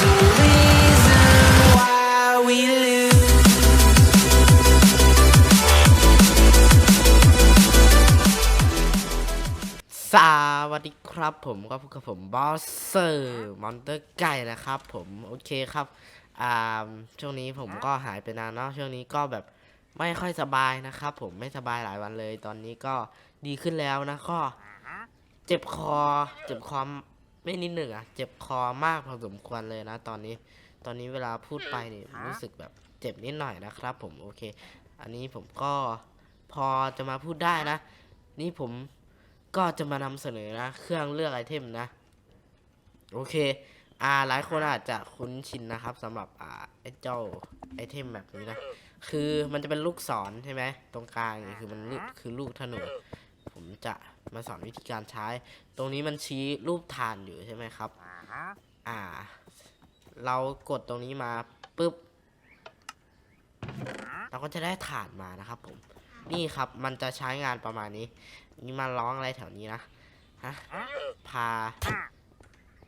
สวัสดีครับผมก็พบกับผมบอสเซอร์มอนเตอร์ไก่นะครับผมโอเคครับอ่าช่วงนี้ผมก็หายไปนานเนาะช่วงนี้ก็แบบไม่ค่อยสบายนะครับ ผมไม่สบายหลายวันเลย ตอนนี้ก็ดีขึ้นแล้วนะก็เจ็บคอ เจ็บคอ ไม่นิดหนึ่งอะเจ็บคอมากพอสมควรเลยนะ ตอนนี้ ตอนนี้เวลาพูดไปนี่รู้สึกแบบเจ็บนิดหน่อยนะครับ ผมโอเค อันนี้ผมก็พอจะมาพูดได้นะ นี่ผมก็จะมานำเสนอนะ เครื่องเลือกไอเทมนะ โอเค อ่าหลายคนอาจจะคุ้นชินนะครับสำหรับอ่าไอ้เจ้าไอเทมแบบนี้นะ คือมันจะเป็นลูกศรใช่ไหมตรงกลางนี่คือมันลูกคือลูกธนู ผมจะมาสอนวิธีการใช้ ตรงนี้มันชี้รูปฐานอยู่ใช่ไหมครับ อ่า เรากดตรงนี้มาปุ๊บ เราก็จะได้ฐานมานะครับผม นี่ครับมันจะใช้งานประมาณนี้ นี่มาร้องอะไรแถวนี้นะ ฮะ พา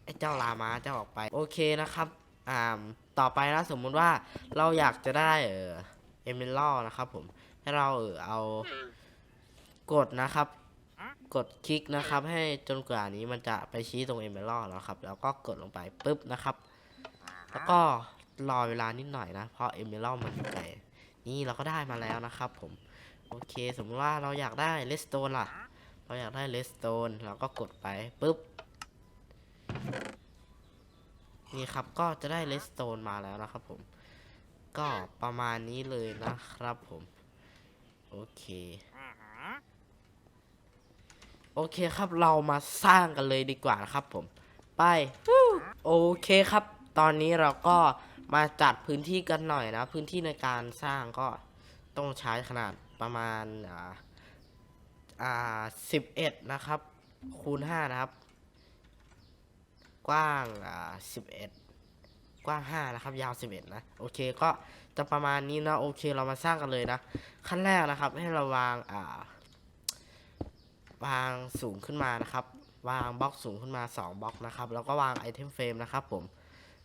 ไอ้เจ้าลามาเจ้าออกไป โอเคนะครับ อ่า ต่อไปนะสมมุติว่าเราอยากจะได้เออเอมิลล์นะครับผม ให้เราเออเอา กดนะครับ กดคลิกนะครับให้จนกว่านี้มันจะไปชี้ตรงเอมิลล์แล้วครับ แล้วก็กดลงไปปุ๊บนะครับ แล้วก็รอเวลานิดหน่อยนะ เพราะเอมิลล์มันไกลนี่เราก็ได้มาแล้วนะครับผม โอเค สมมติว่าเราอยากได้เลสโตนล่ะ เราอยากได้เลสโตนเราก็กดไปปุ๊บนี่ครับก็จะได้เลสโตนมาแล้วนะครับผม ก็ประมาณนี้เลยนะครับผม โอเค โอเคครับเรามาสร้างกันเลยดีกว่านะครับผม ไปโอเคครับ ตอนนี้เราก็มาจัดพื้นที่กันหน่อยนะ พื้นที่ในการสร้างก็ต้องใช้ขนาดประมาณอ่าอ่าสิบเอ็ดนะครับ คูณห้านะครับ กว้างอ่าสิบเอ็ดกว้างห้านะครับ ยาวสิบเอ็ดนะโอเคก็จะประมาณนี้นะโอเคเรามาสร้างกันเลยนะ ขั้นแรกนะครับให้เราวางอ่า วางสูงขึ้นมานะครับ วางบล็อกสูงขึ้นมา2บล็อกนะครับ แล้วก็วางไอเทมเฟรมนะครับผม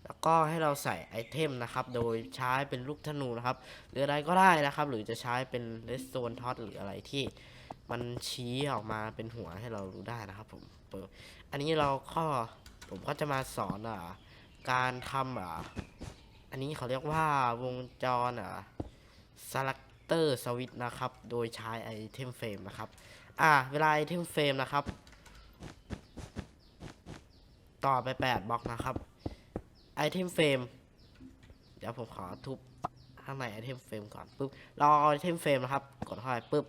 แล้วก็ให้เราใส่ไอเทมนะครับ โดยใช้เป็นลูกธนูนะครับ หรืออะไรก็ได้นะครับ หรือจะใช้เป็นเลสโซนท็อตหรืออะไรที่มันชี้ออกมาเป็นหัวให้เรารู้ได้นะครับผมเปิดอันนี้เราก็ผมก็จะมาสอนอ่าการทำอ่าอันนี้เขาเรียกว่าวงจรอ่าสลักเตอร์สวิตนะครับ โดยใช้ไอเทมเฟรมนะครับ อ่า เวลาไอเทมเฟรมนะครับ ต่อไป8บล็อกนะครับไอเทมเฟรมเดี๋ยวผมขอทุบข้างในไอเทมเฟรมก่อนปุ๊บเราเอาไอเทมเฟรมนะครับ กดเข้าไปปุ๊บ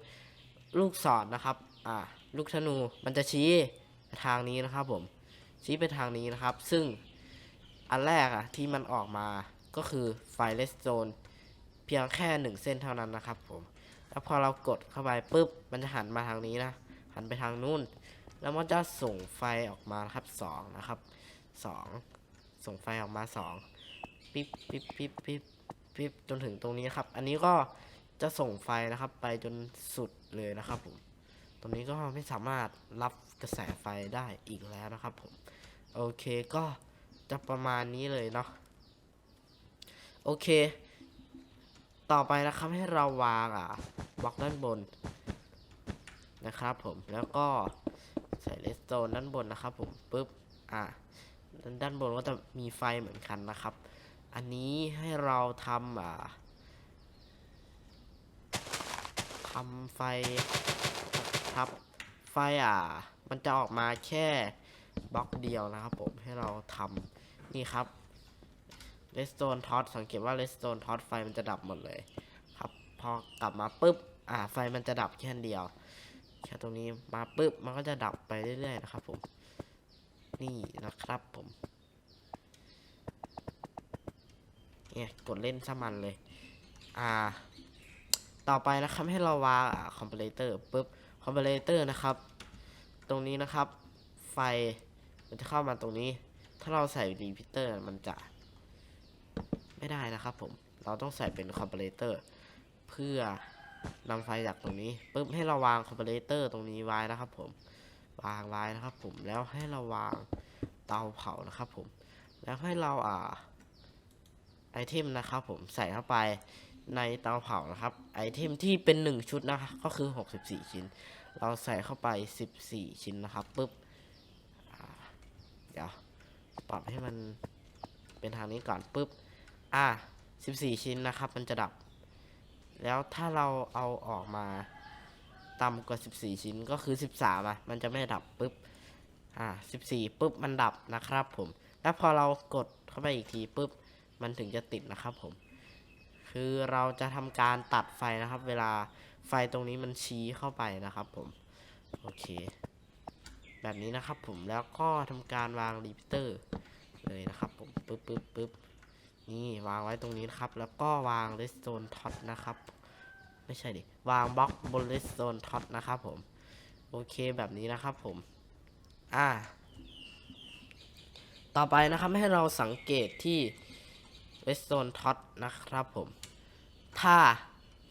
ลูกศรนะครับ อ่า ลูกธนูมันจะชี้ทางนี้นะครับ ผม ชี้ไปทางนี้นะครับ ซึ่งอันแรกอะที่มันออกมาก็คือไฟเลสโซนเพียงแค่หนึ่งเส้นเท่านั้นนะครับผม แล้วพอเรากดเข้าไปปุ๊บมันจะหันมาทางนี้นะ หันไปทางนู้น แล้วมันจะส่งไฟออกมาครับสองนะครับสองส่งไฟออกมาสองปิ๊บปิ๊บปิ๊บปิ๊บปิ๊บจนถึงตรงนี้ครับ อันนี้ก็จะส่งไฟนะครับไปจนสุดเลยนะครับผม ตรงนี้ก็ไม่สามารถรับกระแสไฟได้อีกแล้วนะครับผม โอเคก็จะประมาณนี้เลยเนาะ โอเค ต่อไปนะครับให้เราวางอะบล็อกด้านบนนะครับผมแล้วก็ใส่เลสโตนด้านบนนะครับผมปุ๊บอะด้านด้านบนก็จะมีไฟเหมือนกันนะครับ อันนี้ให้เราทำอะทำไฟครับไฟอะมันจะออกมาแค่บล็อกเดียวนะครับผมให้เราทำนี่ครับ เลสโตนท็อตสังเกตว่าเลสโตนท็อตไฟมันจะดับหมดเลย ครับพอกลับมาปุ๊บอ่าไฟมันจะดับแค่เดียวแค่ตรงนี้มาปุ๊บมันก็จะดับไปเรื่อยๆนะครับผมนี่นะครับผมเนี่ยกดเล่นซะมันเลย อ่า ต่อไปนะครับให้เราวางคอมเพลเตอร์ปุ๊บคอมเพลเตอร์นะครับ ตรงนี้นะครับ ไฟมันจะเข้ามาตรงนี้ ถ้าเราใส่รีพิเตอร์มันจะ ไม่ได้นะครับผม เราต้องใส่เป็นคอมเพลเตอร์เพื่อนำไฟจากตรงนี้ปุ๊บให้เราวางคอมเพลเตอร์ตรงนี้ไว้นะครับผม วางไว้นะครับผม แล้วให้เราวางเตาเผานะครับผม แล้วให้เราอ่าไอเทมนะครับผมใส่เข้าไปในเตาเผานะครับ ไอเทมที่เป็น 1 ชุดนะคะก็คือ 64 ชิ้น เราใส่เข้าไป 14 ชิ้นนะครับปุ๊บเดี๋ยวปรับให้มันเป็นทางนี้ก่อนปุ๊บ อ่า14 ชิ้นนะครับ มันจะดับ แล้วถ้าเราเอาออกมาต่ำกว่า 14 ชิ้นก็คือ 13อะมันจะไม่ดับปุ๊บอ่า14ปุ๊บมันดับนะครับ ผม แล้วพอเรากดเข้าไปอีกทีปุ๊บมันถึงจะติดนะครับผม คือเราจะทำการตัดไฟนะครับ เวลาไฟตรงนี้มันชี้เข้าไปนะครับผม โอเค แบบนี้นะครับผมแล้วก็ทำการวางรีพิเตอร์เลยนะครับผมปึ๊บปึ๊บปึ๊บ นี่วางไว้ตรงนี้นะครับ แล้วก็วางเลสโตนท็อตนะครับ ไม่ใช่ดิ วางบล็อกบนเลสโตนท็อตนะครับผม โอเคแบบนี้นะครับผม อ่า ต่อไปนะครับให้เราสังเกตที่ redstone tot นะครับผม ถ้า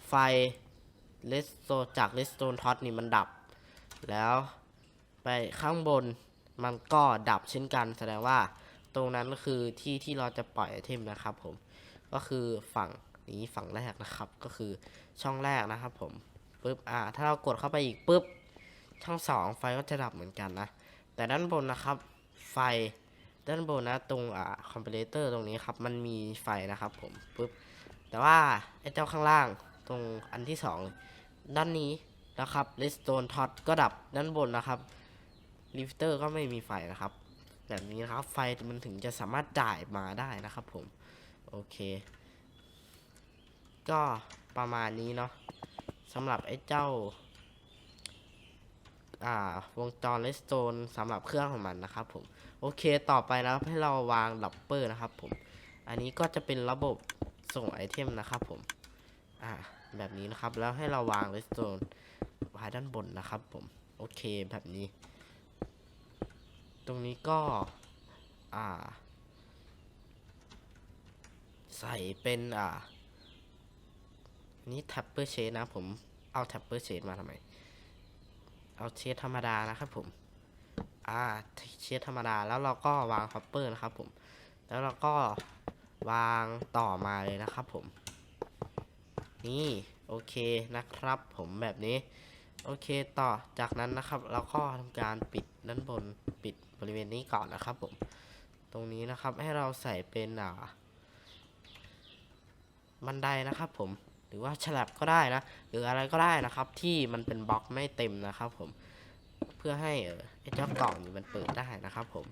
ไฟ redstone จาก redstone tot นี่มันดับ แล้วไปข้างบนมันก็ดับเช่นกันแสดงว่า ตรงนั้นก็คือที่ที่เราจะปล่อยไอเทมนะครับ ผมก็คือฝั่งนี้ฝั่งแรกนะครับ ก็คือช่องแรกนะครับ ผมปึ๊บอ่า ถ้าเรากดเข้าไปอีกปึ๊บช่องสองไฟก็จะดับเหมือนกันนะ แต่ด้านบนนะครับ ไฟด้านบนนะตรงอ่าคอมเพลเตอร์ตรงนี้ครับมันมีไฟนะครับ ผมปุ๊บแต่ว่าไอ้เจ้าข้างล่างตรงอันที่สองด้านนี้นะครับเลสโตนท็อตก็ดับด้านบนนะครับลิฟเตอร์ก็ไม่มีไฟนะครับ แบบนี้นะครับ ไฟมันถึงจะสามารถจ่ายมาได้นะครับผม โอเค ก็ประมาณนี้เนาะสำหรับไอ้เจ้า อ่าวงจรเลสโตนสำหรับเครื่องของมันนะครับผม โอเคต่อไปนะครับให้เราวางดับเบิลนะครับผม อันนี้ก็จะเป็นระบบส่งไอเทมนะครับผม อ่าแบบนี้นะครับแล้วให้เราวางเลสโตนไว้ด้านบนนะครับผม โอเคแบบนี้ ตรงนี้ก็อ่า ใส่เป็นอ่า นี่แท็บเปอร์เชดนะผมเอาแท็บเปอร์เชดมาทำไม เอาเชดธรรมดานะครับผม อ่าเชดธรรมดาแล้วเราก็วางฮอปเปอร์นะครับผม แล้วเราก็วางต่อมาเลยนะครับผม นี่โอเคนะครับผมแบบนี้ โอเคต่อจากนั้นนะครับ เราก็ทำการปิดด้านบนปิด ริเวณนี้ก่อนนะครับผม ตรงนี้นะครับให้เราใส่เป็นอ่าบันไดนะครับผม หรือว่าฉลับก็ได้นะ หรืออะไรก็ได้นะครับ ที่มันเป็นบล็อกไม่เต็มนะครับผม เพื่อให้เออไอ้เจ้ากล่องนี่มันเปิดได้นะครับผม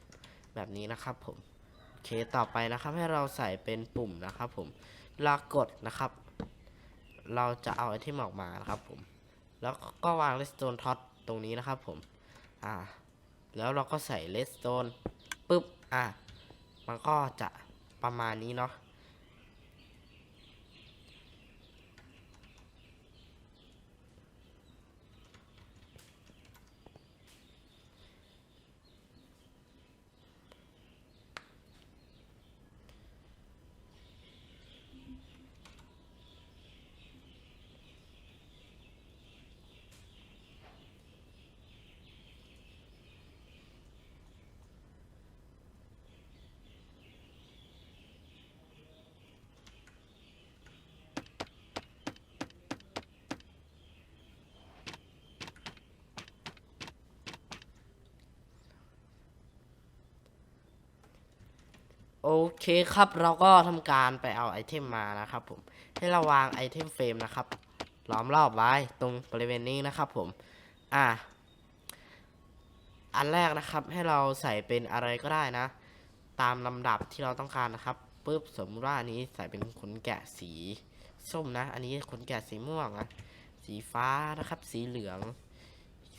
แบบนี้นะครับผม โอเค ต่อไปนะครับให้เราใส่เป็นปุ่มนะครับผมเวลากดนะครับ เราจะเอาไอเทมออกมานะครับผม แล้วก็วางเลสโตนท็อตตรงนี้นะครับผม อ่า แล้วเราก็ใส่เลสโตนปุ๊บ อะ มันก็จะประมาณนี้เนาะ โอเคครับเราก็ทำการไปเอาไอเทมมานะครับผมให้เราวางไอเทมเฟรมนะครับล้อมรอบไว้ตรงบริเวณนี้นะครับผมอ่าอันแรกนะครับให้เราใส่เป็นอะไรก็ได้นะ ตามลำดับที่เราต้องการนะครับปุ๊บสมมติว่าอันนี้ใส่เป็นขนแกะสีส้มนะ อันนี้ขนแกะสีม่วงนะสีฟ้านะครับ สีเหลือง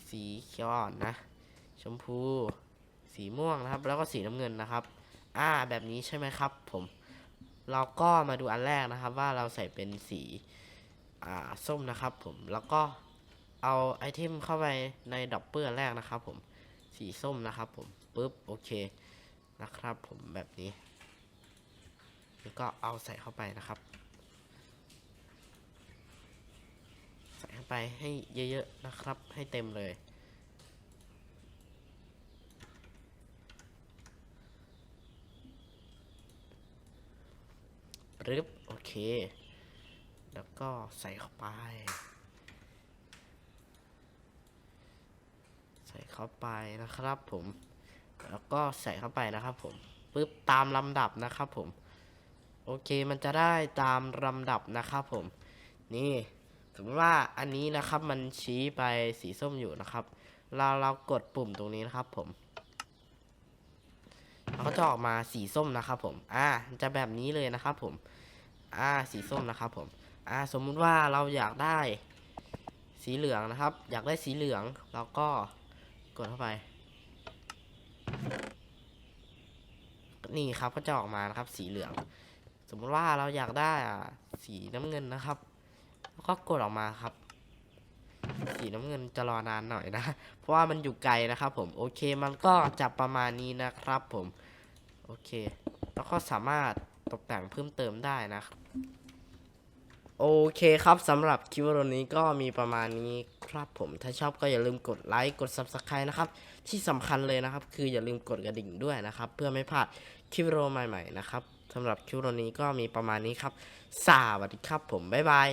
สีเขียวอ่อนนะ ชมพู สีม่วงนะครับ แล้วก็สีน้ำเงินนะครับ อ่าแบบนี้ใช่ไหมครับ ผม เราก็มาดูอันแรกนะครับ ว่าเราใส่เป็นสีอ่าส้มนะครับ ผมแล้วก็เอาไอเทมเข้าไปในดับเบิลแรกนะครับ ผมสีส้มนะครับ ผมปุ๊บโอเคนะครับ ผมแบบนี้แล้วก็เอาใส่เข้าไปนะครับ ใส่เข้าไปให้เยอะๆนะครับ ให้เต็มเลย รึบโอเค แล้วก็ใส่เข้าไป ใส่เข้าไปนะครับผม แล้วก็ใส่เข้าไปนะครับผมปึ๊บตามลำดับนะครับผม โอเคมันจะได้ตามลำดับนะครับผม นี่สมมติว่าอันนี้นะครับมันชี้ไปสีส้มอยู่นะครับ เราเรากดปุ่มตรงนี้นะครับผมแล้วก็จะออกมาสีส้มนะครับผม อ่า จะแบบนี้เลยนะครับผม อ่าสีส้มนะครับผมอ่าสมมุติว่าเราอยากได้สีเหลืองนะครับ อยากได้สีเหลืองเราก็กดเข้าไป นี่ครับก็จะออกมานะครับ สีเหลือง สมมุติว่าเราอยากได้สีน้ำเงินนะครับแล้วก็กดออกมาครับ สีน้ำเงินจะรอนานหน่อยนะ เพราะว่ามันอยู่ไกลนะครับ ผมโอเคมันก็จะประมาณนี้นะครับ ผมโอเค แล้วก็สามารถตกแต่งเพิ่มเติมได้นะครับ โอเคครับสำหรับคลิปวิดีโอนี้ก็มีประมาณนี้ครับผมถ้าชอบก็อย่าลืมกดไลค์กด Subscribe นะครับ ที่สำคัญเลยนะครับ คืออย่าลืมกดกระดิ่งด้วยนะครับ เพื่อไม่พลาดคลิปวิดีโอใหม่ๆนะครับสำหรับคลิปวิดีโอนี้ก็มีประมาณนี้ครับสวัสดีครับผมบ๊ายบาย